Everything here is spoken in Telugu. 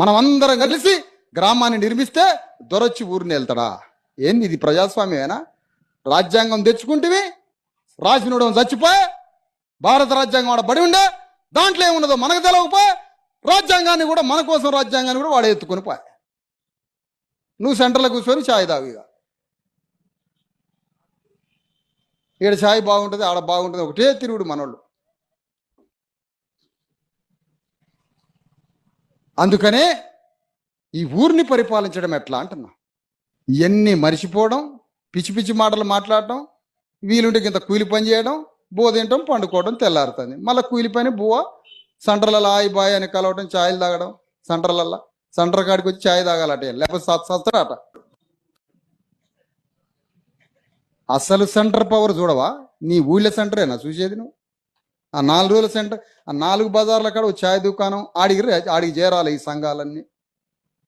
మనం అందరం కలిసి గ్రామాన్ని నిర్మిస్తే దొరొచ్చి ఊరిని వెళ్తాడా? ఏంది ఇది ప్రజాస్వామ్యమేనా? రాజ్యాంగం తెచ్చుకుంటేవి రాసినోడం చచ్చిపోయే భారత రాజ్యాంగం ఆడ బడి ఉండే దాంట్లో ఏమున్నదో మనకు తెలవకపోయే రాజ్యాంగాన్ని కూడా మన కోసం రాజ్యాంగాన్ని కూడా వాడు ఎత్తుకొని పోయే. నువ్వు సెంటర్లో కూర్చొని ఛాయ్ తాగుగా ఈడ ఛాయ్ బాగుంటుంది ఆడ బాగుంటుంది ఒకటే తిరుగుడు మనోళ్ళు. అందుకనే ఈ ఊరిని పరిపాలించడం ఎట్లా అంటున్నా? ఇవన్నీ మరిచిపోవడం పిచ్చి పిచ్చి మాటలు మాట్లాడటం వీలుంటే ఇంత కూలి పని చేయడం బో తినటం పండుకోవడం తెల్లారుతుంది. మళ్ళీ కూలి పని బువ్వ సంటర్లలో ఆయి బాయ్ అని కలవడం ఛాయలు తాగడం సంటర్లల్లో సంటర్ కాడికి వచ్చి ఛాయ్ తాగాలట లేకపోతే సత్ సస్తాడట అసలు సెంటర్ పవర్ చూడవా? నీ ఊళ్ళో సెంటరేనా చూసేది నువ్వు? ఆ నాలుగు రోజుల సెంటర్ ఆ నాలుగు బజార్ల కాడ ఒక ఛాయ్ దుకాణం ఆడికి రే- ఆడికి చేరాలి ఈ సంఘాలన్నీ.